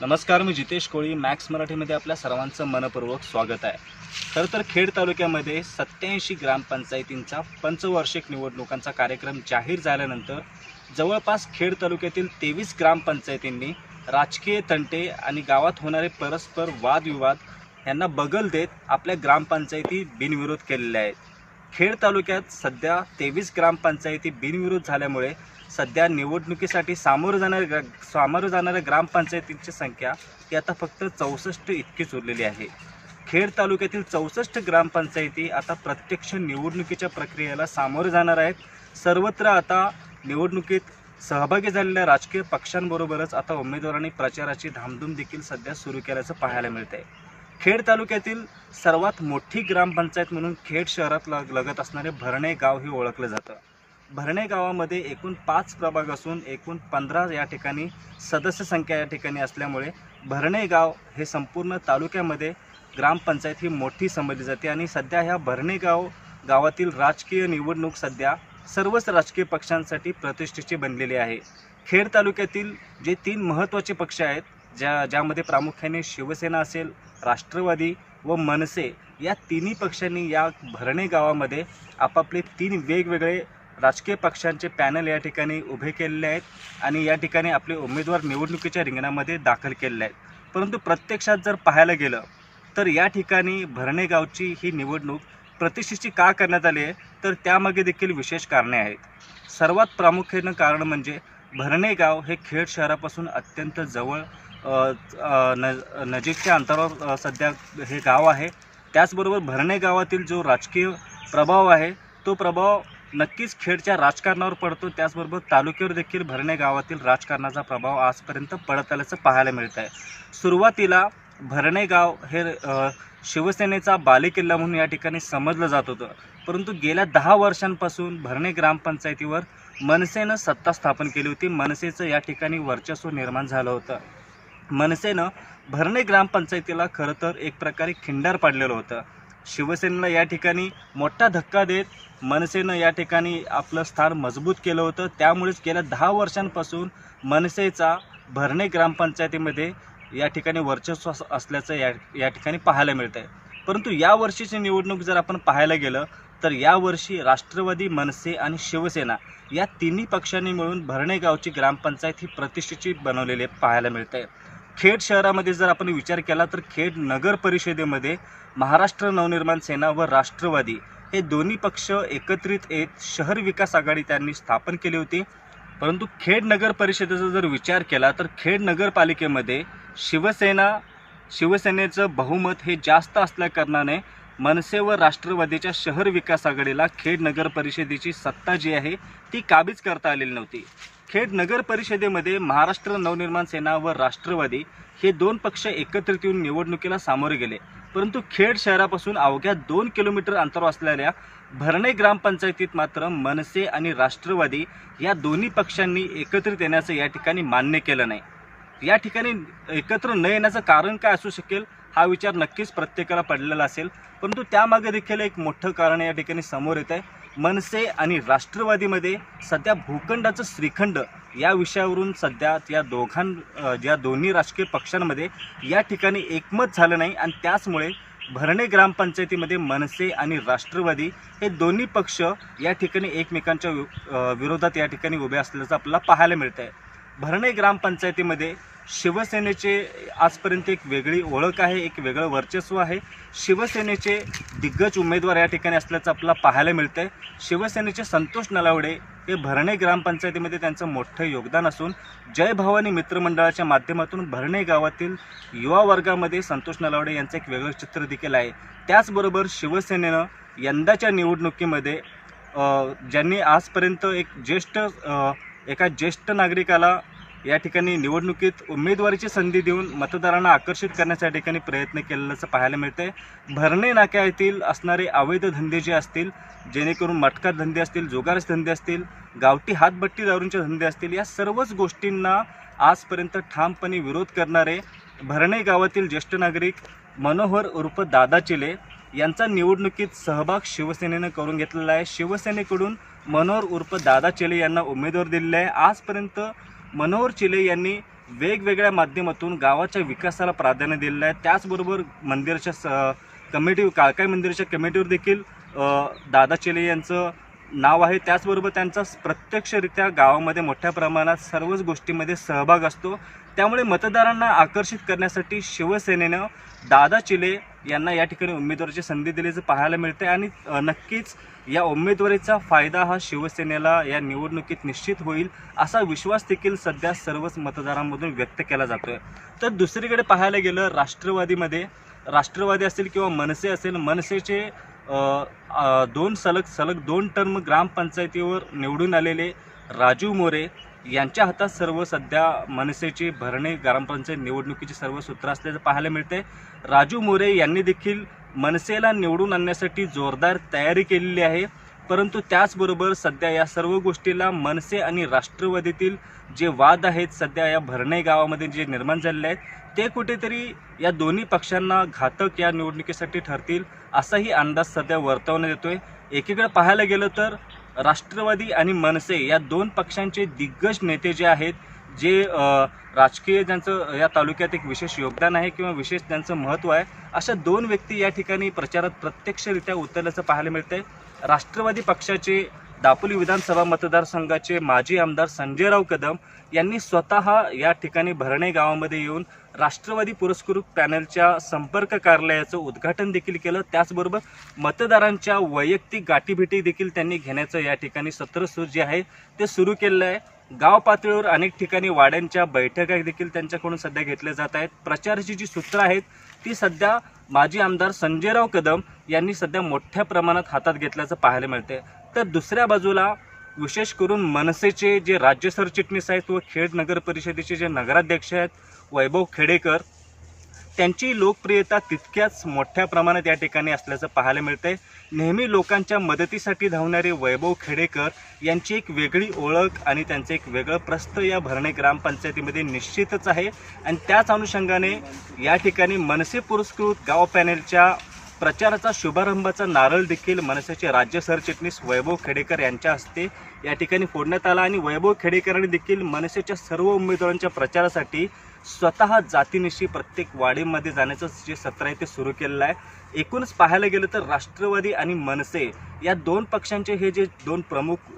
नमस्कार मी जितेश कोळी. मॅक्स मराठीमध्ये आपल्या सर्वांचं मनपूर्वक स्वागत आहे. खरं तर खेड तालुक्यामध्ये सत्याऐंशी ग्रामपंचायतींचा पंचवार्षिक निवडणुकांचा कार्यक्रम जाहीर झाल्यानंतर जवळपास खेड तालुक्यातील तेवीस ग्रामपंचायतींनी राजकीय तंटे आणि गावात होणारे परस्पर वादविवाद यांना बगल देत आपल्या ग्रामपंचायती बिनविरोध केलेल्या आहेत. खेड तालुक्यात सध्या तेवीस ग्रामपंचायती बिनविरोध झाल्यामुळे सध्या निवडणुकीसाठी सामोरं जाणाऱ्या ग्रा सामोरं जाणाऱ्या ग्रामपंचायतींची संख्या ही आता फक्त चौसष्ट इतकीच उरलेली आहे. खेड तालुक्यातील चौसष्ट ग्रामपंचायती आता प्रत्यक्ष निवडणुकीच्या प्रक्रियेला सामोरे जाणार आहेत. सर्वत्र आता निवडणुकीत सहभागी झालेल्या राजकीय पक्षांबरोबरच आता उमेदवारांनी प्रचाराची धामधूम देखील सध्या सुरू केल्याचं पाहायला मिळत आहे खेड तालुक्यातील सर्वात मोठी ग्रामपंचायत म्हणून खेड शहरात लग लगत असणारे भरणे गाव हे ओळखलं जातं. भरणे गावामध्ये एकूण पाच प्रभाग असून एकूण पंधरा या ठिकाणी सदस्य संख्या या ठिकाणी असल्यामुळे भरणे गाव हे संपूर्ण तालुक्यामध्ये ग्रामपंचायत ही मोठी समजली जाते आणि सध्या ह्या भरणे गाव गावातील राजकीय निवडणूक सध्या सर्वच राजकीय पक्षांसाठी प्रतिष्ठेची बनलेली आहे. खेड तालुक्यातील जे तीन महत्त्वाचे पक्ष आहेत ज्या ज्यामध्ये प्रामुख्याने शिवसेना असेल राष्ट्रवादी व मनसे या तिन्ही पक्षांनी या भरणे गावामध्ये आपापले तीन वेगवेगळे राजकीय पक्षांचे पॅनल या ठिकाणी उभे केलेले आहेत आणि या ठिकाणी आपले उमेदवार निवडणुकीच्या रिंगणामध्ये दाखल केलेले आहेत. परंतु प्रत्यक्षात जर पाहायला गेलं तर या ठिकाणी भरणे गावची ही निवडणूक प्रतिष्ठेची का करण्यात आली आहे? तर त्यामागे देखील विशेष कारणे आहेत. सर्वात प्रामुख्यानं कारण म्हणजे भरणे गाव हे खेड शहरापासून अत्यंत जवळ न नजीकच्या अंतरावर सध्या हे गाव आहे. त्याचबरोबर भरणे गावातील जो राजकीय प्रभाव आहे तो प्रभाव नक्कीच खेडच्या राजकारणावर पडतो. त्याचबरोबर तालुक्यावर देखील भरणे गावातील राजकारणाचा प्रभाव आजपर्यंत पडत आल्याचं पाहायला मिळत आहे सुरुवातीला भरणे गाव हे शिवसेनेचा बालेकिल्ला म्हणून या ठिकाणी समजलं जात होतं. परंतु गेल्या दहा वर्षांपासून भरणे ग्रामपंचायतीवर मनसेनं सत्ता स्थापन केली होती. मनसेचं या ठिकाणी वर्चस्व निर्माण झालं होतं. मनसेनं भरणे ग्रामपंचायतीला खरं तर एक प्रकारे खिंडार पाडलेलं होतं. शिवसेनेला या ठिकाणी मोठा धक्का देत मनसेनं या ठिकाणी आपलं स्थान मजबूत केलं होतं. त्यामुळेच गेल्या दहा वर्षांपासून मनसेचा भरणे ग्रामपंचायतीमध्ये या ठिकाणी वर्चस्व असल्याचं या या ठिकाणी पाहायला मिळतं आहे परंतु या वर्षीची निवडणूक जर आपण पाहायला गेलं तर यावर्षी राष्ट्रवादी मनसे आणि शिवसेना या तिन्ही पक्षांनी मिळून भरणे गावची ग्रामपंचायत ही प्रतिष्ठेची बनवलेली पाहायला मिळते. आहे खेड शहरामध्ये जर आपण विचार केला तर खेड नगर परिषदेमध्ये महाराष्ट्र नवनिर्माण सेना व राष्ट्रवादी हे दोन्ही पक्ष एकत्रित येत शहर विकास आघाडी त्यांनी स्थापन केली होती. परंतु खेड नगर परिषदेचा जर विचार केला तर खेड नगरपालिकेमध्ये शिवसेना शिवसेनेचं बहुमत हे जास्त असल्याकारणाने मनसे व राष्ट्रवादीच्या शहर विकास आघाडीला खेड नगर परिषदेची सत्ता जी आहे ती काबीज करता आलेली नव्हती. खेड नगर परिषदेमध्ये महाराष्ट्र नवनिर्माण सेना व राष्ट्रवादी हे दोन पक्ष एकत्रित येऊन निवडणुकीला सामोरे गेले. परंतु खेड शहरापासून अवघ्या दोन किलोमीटर अंतरावर असलेल्या भरणे ग्रामपंचायतीत मात्र मनसे आणि राष्ट्रवादी या दोन्ही पक्षांनी एकत्रित येण्याचं या ठिकाणी मान्य केलं नाही. या ठिकाणी एकत्र न येण्याचं कारण काय असू शकेल? हा विचार नक्कीच प्रत्येकाला पडलेला असेल. परंतु त्यामागे देखील एक मोठं कारण या ठिकाणी समोर येत आहे मनसे आणि राष्ट्रवादीमध्ये सध्या भूखंडाचं श्रीखंड या विषयावरून सध्या या दोघां या दोन्ही राजकीय पक्षांमध्ये या ठिकाणी एकमत झालं नाही. आणि त्याचमुळे भरणे ग्रामपंचायतीमध्ये मनसे आणि राष्ट्रवादी हे दोन्ही पक्ष या ठिकाणी एकमेकांच्या वि- विरोधात या ठिकाणी उभे असल्याचं आपल्याला पाहायला मिळतं आहे भरणे ग्रामपंचायतीमध्ये शिवसेनेचे आजपर्यंत एक वेगळी ओळख आहे एक वेगळं वर्चस्व आहे. शिवसेनेचे दिग्गज उमेदवार या ठिकाणी असल्याचं आपल्याला पाहायला मिळतं आहे शिवसेनेचे संतोष नलावडे हे भरणे ग्रामपंचायतीमध्ये त्यांचं मोठं योगदान असून जय भवानी मित्रमंडळाच्या माध्यमातून भरणे गावातील युवा वर्गामध्ये संतोष नलावडे यांचं एक वेगळं चित्र देखील आहे. त्याचबरोबर शिवसेनेनं यंदाच्या निवडणुकीमध्ये ज्यांनी आजपर्यंत एक ज्येष्ठ एका ज्येष्ठ नागरिकाला या ठिकाणी निवडणुकीत उमेदवारीची संधी देऊन मतदारांना आकर्षित करण्याच्या ठिकाणी प्रयत्न केलेल्याचं पाहायला मिळते भरणे नाक्या येथील असणारे अवैध धंदे जे असतील जेणेकरून मटका धंदे असतील जोगारस धंदे असतील गावठी हातभट्टी दारूंचे धंदे असतील या सर्वच गोष्टींना आजपर्यंत ठामपणे विरोध करणारे भरणे गावातील ज्येष्ठ नागरिक मनोहर उर्फ दादा चिले यांचा निवडणुकीत सहभाग शिवसेनेनं करून घेतलेला आहे. शिवसेनेकडून मनोहर उर्फ दादा चेले यांना उमेदवार दिलेला आहे. आजपर्यंत मनोहर चिले यांनी वेगवेगळ्या माध्यमातून गावाच्या विकासाला प्राधान्य दिलेलं आहे. त्याचबरोबर मंदिराच्या स कमिटी काळकाई मंदिराच्या कमिटीवर देखील दादा चिले यांचं नाव आहे. त्याचबरोबर त्यांचा प्रत्यक्षरित्या गावामध्ये मोठ्या प्रमाणात सर्वच गोष्टीमध्ये सहभाग असतो. त्यामुळे मतदारांना आकर्षित करण्यासाठी शिवसेनेनं दादा चिले यांना या ठिकाणी उमेदवाराची संधी दिल्याचं पाहायला मिळते आणि नक्कीच या उमेदवारीचा फायदा हा शिवसेनेला या निवडणुकीत निश्चित होईल असा विश्वास देखील सध्या सर्वच मतदारांमधून व्यक्त केला जातोय. तर दुसरीकडे पाहायला गेलं राष्ट्रवादीमध्ये. राष्ट्रवादी असेल किंवा मनसे असेल मनसेचे दोन सलग सलग दोन टर्म ग्रामपंचायतीवर निवडून आलेले राजू मोरे यांच्या हातात सर्व सध्या मनसेची भरणे ग्रामपंचायत निवडणुकीची सर्व सूत्र असल्याचं पाहायला मिळते राजू मोरे यांनी देखील मनसेला निवडून आणण्यासाठी जोरदार तयारी केलेली आहे. परंतु त्याचबरोबर सध्या या सर्व गोष्टीला मनसे आणि राष्ट्रवादीतील जे वाद आहेत सध्या या भरणे गावामध्ये जे निर्माण झालेले आहेत ते कुठेतरी या दोन्ही पक्षांना घातक या निवडणुकीसाठी ठरतील असाही अंदाज सध्या वर्तवण्यात येतोय. एकीकडे पाहायला गेलं तर राष्ट्रवादी आणि मनसे या दोन पक्षांचे दिग्गज नेते जे आहेत जे राजकीय ज्यांचं या तालुक्यात एक विशेष योगदान आहे किंवा विशेष त्यांचं महत्त्व आहे अशा दोन व्यक्ती या ठिकाणी प्रचारात प्रत्यक्षरित्या उतरल्याचं पाहायला मिळतंय. राष्ट्रवादी पक्षाचे दापोली विधानसभा मतदारसंघाचे माजी आमदार संजयराव कदम यांनी स्वतः या ठिकाणी भरणे गावामध्ये येऊन राष्ट्रवादी पुरस्कृत पॅनलच्या संपर्क कार्यालयाचं उद्घाटन देखील केलं. त्याचबरोबर मतदारांच्या वैयक्तिक गाठीभेटी देखील त्यांनी घेण्याचं या ठिकाणी सत्र सु जे आहे. ते सुरू केलेलं आहे. गाव पातळीवर अनेक ठिकाणी वाड्यांच्या बैठका देखील त्यांच्याकडून सध्या घेतल्या जात आहेत. प्रचाराची जी सूत्र आहेत ती सध्या माजी आमदार संजयराव कदम यांनी सध्या मोठ्या प्रमाणात हातात घेतल्याचं पाहायला मिळते तर दुसऱ्या बाजूला विशेष करून मनसेचे जे राज्य सरचिटणीस आहेत व खेड नगर परिषदेचे जे नगराध्यक्ष आहेत वैभव खेडेकर त्यांची लोकप्रियता तितक्याच मोठ्या प्रमाणात या ठिकाणी असल्याचं पाहायला मिळतंय. नेहमी लोकांच्या मदतीसाठी धावणारे वैभव खेडेकर यांची एक वेगळी ओळख आणि त्यांचं एक वेगळं प्रस्थ या भरणे ग्रामपंचायतीमध्ये निश्चितच आहे. आणि त्याच अनुषंगाने या ठिकाणी मनसे पुरस्कृत गाव पॅनेलच्या प्रचाराचा शुभारंभाचा नारळ देखील मनसेचे राज्य सरचिटणीस वैभव खेडेकर यांच्या हस्ते या ठिकाणी फोडण्यात आला आणि वैभव खेडेकरांनी देखील मनसेच्या सर्व उमेदवारांच्या प्रचारासाठी स्वतः जातीनिशी प्रत्येक वाडीमध्ये जाण्याचं जे सत्र आहे ते सुरू केलेलं आहे. एकूणच पाहायला गेलं तर राष्ट्रवादी आणि मनसे या दोन पक्षांचे हे जे दोन प्रमुख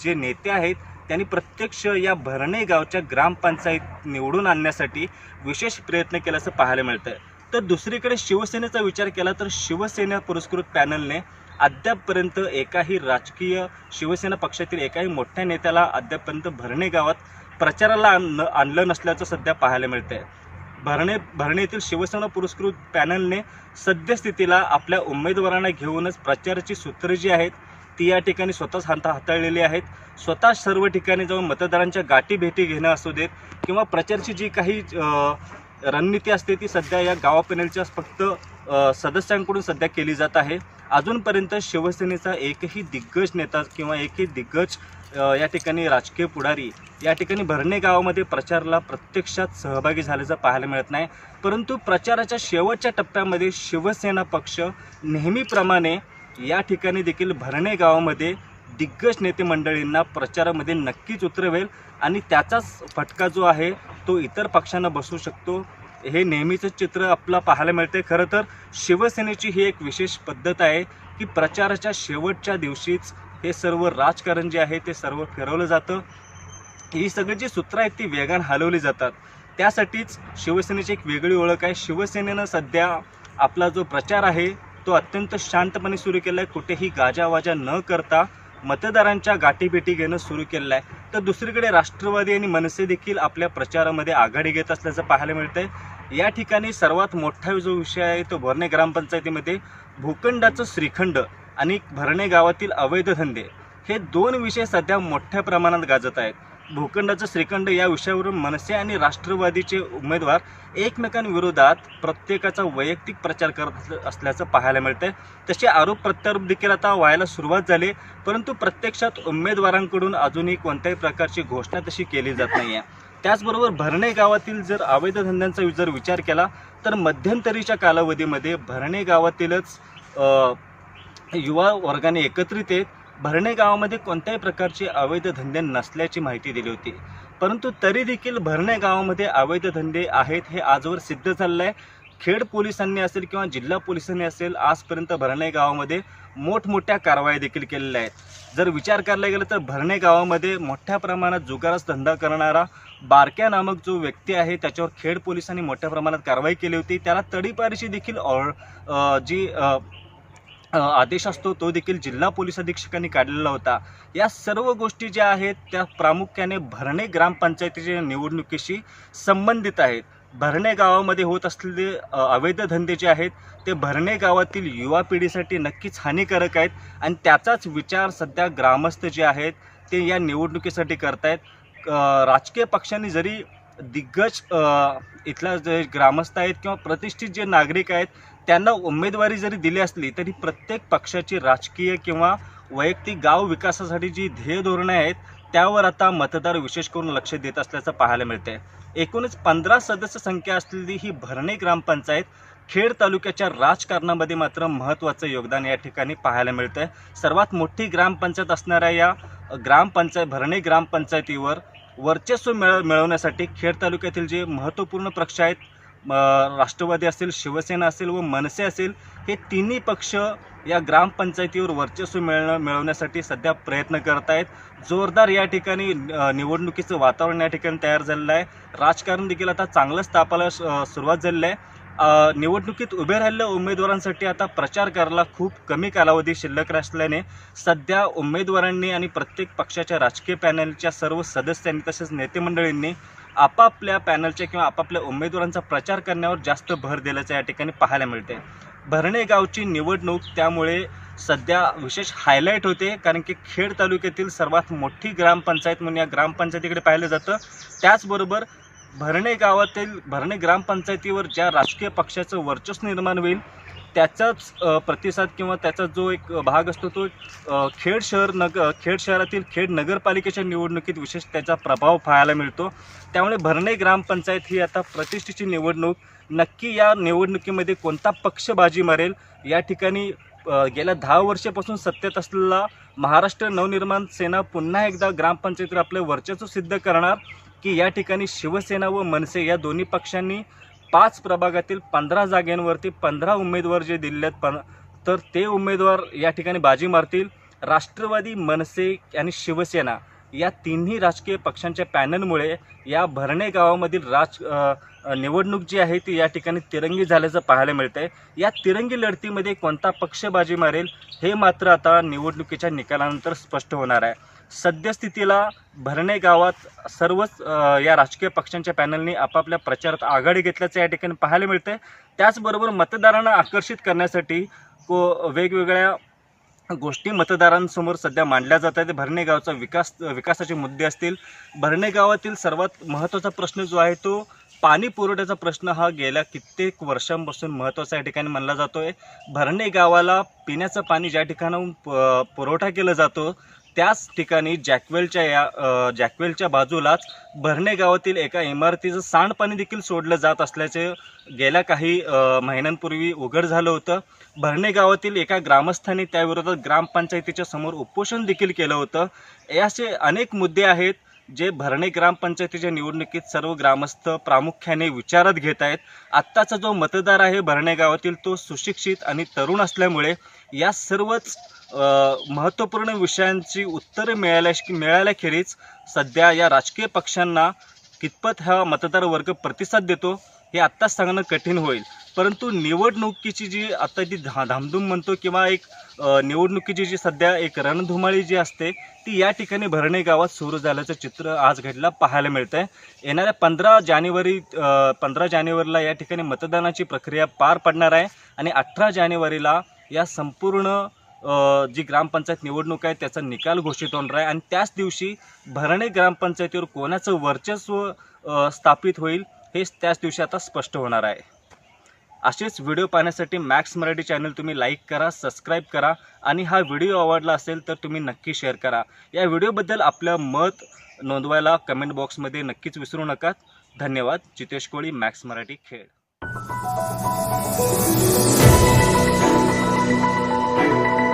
जे नेते आहेत त्यांनी प्रत्यक्ष या भरणे गावच्या ग्रामपंचायत निवडून आणण्यासाठी विशेष प्रयत्न केल्याचं पाहायला मिळतं आहे तर दुसरीकडे शिवसेनेचा विचार केला तर शिवसेना पुरस्कृत पॅनलने अद्यापपर्यंत एकाही राजकीय शिवसेना पक्षातील एकाही मोठ्या नेत्याला अद्यापपर्यंत भरणे गावात प्रचाराला आणलं आणलं नसल्याचं सध्या पाहायला मिळतंय. भरणे भरणे येथील शिवसेना पुरस्कृत पॅनलने सद्यस्थितीला आपल्या उमेदवारांना घेऊनच प्रचाराची सूत्र जी आहेत ती या ठिकाणी स्वतःच हात हाताळलेली आहेत. स्वतः सर्व ठिकाणी जाऊन मतदारांच्या गाठी भेटी घेणं असू देत किंवा प्रचारची जी काही रणनीती असते ती सध्या या गावा पॅनलच्या फक्त सदस्यांकडून सध्या केली जात आहे. अजूनपर्यंत शिवसेनेचा एकही दिग्गज नेता किंवा एकही दिग्गज या ठिकाणी राजकीय पुढारी या ठिकाणी भरणे गावामध्ये प्रचाराला प्रत्यक्षात सहभागी झाल्याचं पाहायला मिळत नाही. परंतु प्रचाराच्या शेवटच्या टप्प्यामध्ये शिवसेना पक्ष नेहमीप्रमाणे या ठिकाणी देखील भरणे गावामध्ये दिग्गज नेते मंडळींना प्रचारामध्ये नक्कीच उतरवेल आणि त्याचाच फटका जो आहे तो इतर पक्षांना बसू शकतो. हे नेहमीचं चित्र आपलं पाहायला मिळते खरं तर शिवसेनेची ही एक विशेष पद्धत आहे की प्रचाराच्या शेवटच्या दिवशीच हे सर्व राजकारण जे आहे ते सर्व फिरवलं जातं. ही सगळी जी सूत्र आहेत ती वेगानं हलवली जातात. त्यासाठीच शिवसेनेची एक वेगळी ओळख आहे. शिवसेनेनं सध्या आपला जो प्रचार आहे तो अत्यंत शांतपणे सुरू केला आहे कुठेही गाजावाजा न करता मतदारांच्या गाठीभेटी घेणं सुरू केलेलं आहे. तर दुसरीकडे राष्ट्रवादी आणि मनसे देखील आपल्या प्रचारामध्ये आघाडी घेत असल्याचं पाहायला मिळतंय. या ठिकाणी सर्वात मोठा जो विषय आहे तो भरणे ग्रामपंचायतीमध्ये भूखंडाचं श्रीखंड आणि भरणे गावातील अवैध धंदे. हे दोन विषय सध्या मोठ्या प्रमाणात गाजत आहेत. भूखंडाचं श्रीखंड या विषयावरून मनसे आणि राष्ट्रवादीचे उमेदवार एकमेकांविरोधात प्रत्येकाचा वैयक्तिक प्रचार करत असल्याचं पाहायला मिळतंय. तसे आरोप प्रत्यारोप देखील आता व्हायला सुरुवात झाली परंतु प्रत्यक्षात उमेदवारांकडून अजूनही कोणत्याही प्रकारची घोषणा तशी केली जात नाही आहे त्याचबरोबर भरणे गावातील जर अवैध धंद्यांचा जर विचार केला तर मध्यंतरीच्या कालावधीमध्ये भरणे गावातीलच युवा वर्गाने एकत्रित येत भरणे गावामध्ये कोणत्याही प्रकारचे अवैध धंदे नसल्याची माहिती दिली होती. परंतु तरी देखील भरणे गावामध्ये अवैध धंदे आहेत हे आजवर सिद्ध झालेलं आहे. खेड पोलिसांनी असेल किंवा जिल्हा पोलिसांनी असेल आजपर्यंत भरणे गावामध्ये मोठमोठ्या कारवाया देखील केलेल्या आहेत. जर विचार करायला गेलं तर भरणे गावामध्ये मोठ्या प्रमाणात जुगारास धंदा करणारा बारक्या नामक जो व्यक्ती आहे त्याच्यावर खेड पोलिसांनी मोठ्या प्रमाणात कारवाई केली होती. त्याला तडीपारीशी देखील ऑर जी आ, आदेश असतो तो देखील जिल्हा पोलीस अधीक्षकांनी काढलेला होता. या सर्व गोष्टी ज्या आहेत त्या प्रामुख्याने भरणे ग्रामपंचायतीच्या निवडणुकीशी संबंधित आहेत. भरणे गावामध्ये होत असलेले अवैध धंदे जे आहेत ते भरणे गावातील युवा पिढीसाठी नक्कीच हानिकारक आहेत. आणि त्याचाच विचार सध्या ग्रामस्थ जे आहेत ते या निवडणुकीसाठी करतायत. राजकीय पक्षांनी जरी दिग्गज इथला इथल्या जे ग्रामस्थ आहेत किंवा प्रतिष्ठित जे नागरिक आहेत त्यांना उमेदवारी जरी दिली असली तरी प्रत्येक पक्षाची राजकीय किंवा वैयक्तिक गाव विकासासाठी जी ध्येय धोरणं आहेत त्यावर आता मतदार विशेष करून लक्ष देत असल्याचं पाहायला मिळते एकूणच पंधरा सदस्य संख्या असलेली ही भरणे ग्रामपंचायत खेड तालुक्याच्या राजकारणामध्ये मात्र महत्त्वाचं योगदान या ठिकाणी पाहायला मिळतं आहे सर्वात मोठी ग्रामपंचायत असणाऱ्या या ग्रामपंचायत भरणे ग्रामपंचायतीवर वर्चस्व मिळ मिळवण्यासाठी खेड तालुक्यातील जे महत्त्वपूर्ण पक्ष आहेत राष्ट्रवादी असेल शिवसेना असेल व मनसे असेल हे तिन्ही पक्ष या ग्रामपंचायतीवर वर्चस्व मिळणं मिळवण्यासाठी सध्या प्रयत्न करत आहेत. जोरदार या ठिकाणी निवडणुकीचं वातावरण या ठिकाणी तयार झालेलं आहे. राजकारण देखील आता चांगलंच तापायला सुरुवात झालेली आहे. निवडणुकीत उभे राहिलेल्या उमेदवारांसाठी आता प्रचार करायला खूप कमी कालावधी शिल्लक असल्याने सध्या उमेदवारांनी आणि प्रत्येक पक्षाच्या राजकीय पॅनलच्या सर्व सदस्यांनी तसेच नेतेमंडळींनी आपापल्या पॅनलच्या किंवा आपापल्या उमेदवारांचा प्रचार करण्यावर जास्त भर दिल्याचं या ठिकाणी पाहायला मिळते भरणे गावची निवडणूक त्यामुळे सध्या विशेष हायलाईट होते कारण की खेड तालुक्यातील सर्वात मोठी ग्रामपंचायत म्हणून या ग्रामपंचायतीकडे पाहिलं जातं. त्याचबरोबर भरणे गावातील भरणे ग्रामपंचायतीवर ज्या राजकीय पक्षाचं वर्चस्व निर्माण होईल त्याचाच प्रतिसाद किंवा त्याचा जो एक भाग असतो तो खेड शहर नग खेड शहरातील खेड नगरपालिकेच्या निवडणुकीत विशेष त्याचा प्रभाव पाहायला मिळतो. त्यामुळे भरणे ग्रामपंचायत ही आता प्रतिष्ठेची निवडणूक. नक्की या निवडणुकीमध्ये कोणता पक्ष बाजी मारेल? या ठिकाणी गेल्या दहा वर्षापासून सत्तेत असलेला महाराष्ट्र नवनिर्माण सेना पुन्हा एकदा ग्रामपंचायतीवर आपलं वर्चस्व सिद्ध करणार की या ठिकाणी शिवसेना व मनसे या दोन्ही पक्षांनी पाच प्रभागातील पंधरा जागेंवरती पंधरा उमेदवार जे दिले आहेत पण तर ते उमेदवार या ठिकाणी बाजी मारतील. राष्ट्रवादी मनसे आणि शिवसेना या तिन्ही राजकीय पक्षांच्या पॅनलमुळे या भरणे गावामधील राज निवडणूक जी आहे ती या ठिकाणी तिरंगी झाल्याचं पाहायला मिळतं आहे या तिरंगी लढतीमध्ये कोणता पक्ष बाजी मारेल हे मात्र आता निवडणुकीच्या निकालानंतर स्पष्ट होणार आहे. सद्यस्थितीला भरणे गावात सर्वच या राजकीय पक्षांच्या पॅनलनी आपापल्या प्रचारात आघाडी घेतल्याचं या ठिकाणी पाहायला मिळते त्याचबरोबर मतदारांना आकर्षित करण्यासाठी को वेगवेगळ्या गोष्टी मतदारांसमोर सध्या मांडल्या जात आहेत. भरणे गावचा विकास विकासाचे मुद्दे असतील. भरणे गावातील सर्वात महत्त्वाचा प्रश्न जो आहे तो पाणी पुरवठ्याचा प्रश्न हा गेल्या कित्येक वर्षांपासून महत्त्वाचा या ठिकाणी मानला जातो आहे भरणे गावाला पिण्याचं पाणी ज्या ठिकाणाहून प- पुरवठा केला जातो त्याच ठिकाणी जॅकवेलच्या या जॅकवेलच्या बाजूलाच भरणे गावातील एका इमारतीचं सांडपाणी देखील सोडलं जात असल्याचे गेल्या काही महिन्यांपूर्वी उघड झालं होतं. भरणे गावातील एका ग्रामस्थांनी त्याविरोधात ग्रामपंचायतीच्या समोर उपोषण देखील केलं होतं. हे असे अनेक मुद्दे आहेत जे भरणे ग्रामपंचायतीच्या निवडणुकीत सर्व ग्रामस्थ प्रामुख्याने विचारात घेत आहेत. आत्ताचा जो मतदार आहे भरणे गावातील तो सुशिक्षित आणि तरुण असल्यामुळे या सर्वच महत्त्वपूर्ण विषयांची उत्तरे मिळाल्या मिळाल्याखेरीज सध्या या राजकीय पक्षांना कितपत हा मतदार वर्ग प्रतिसाद देतो हे आत्ताच सांगणं कठीण होईल. परंतु निवडणुकीची जी आता जी धा धामधूम म्हणतो किंवा एक निवडणुकीची जी सध्या एक रणधुमाळी जी असते ती या ठिकाणी भरणे गावात सुरू झाल्याचं चित्र आज घडला पाहायला मिळतं आहे येणाऱ्या पंधरा जानेवारी पंधरा जानेवारीला या ठिकाणी मतदानाची प्रक्रिया पार पडणार आहे आणि अठरा जानेवारीला या संपूर्ण जी ग्रामपंचायत निवडणूक आहे त्याचा निकाल घोषित होणार आहे. आणि त्याच दिवशी भरणे ग्रामपंचायतीवर कोणाचं वर्चस्व स्थापित होईल हेच त्याच दिवशी आता स्पष्ट होणार आहे. असेच व्हिडिओ पाहण्यासाठी मॅक्स मराठी चॅनल तुम्ही लाईक करा सबस्क्राईब करा आणि हा व्हिडिओ आवडला असेल तर तुम्ही नक्की शेअर करा. या व्हिडिओबद्दल आपलं मत नोंदवायला कमेंट बॉक्समध्ये नक्कीच विसरू नका. धन्यवाद. जितेश कोळी मॅक्स मराठी खेळ.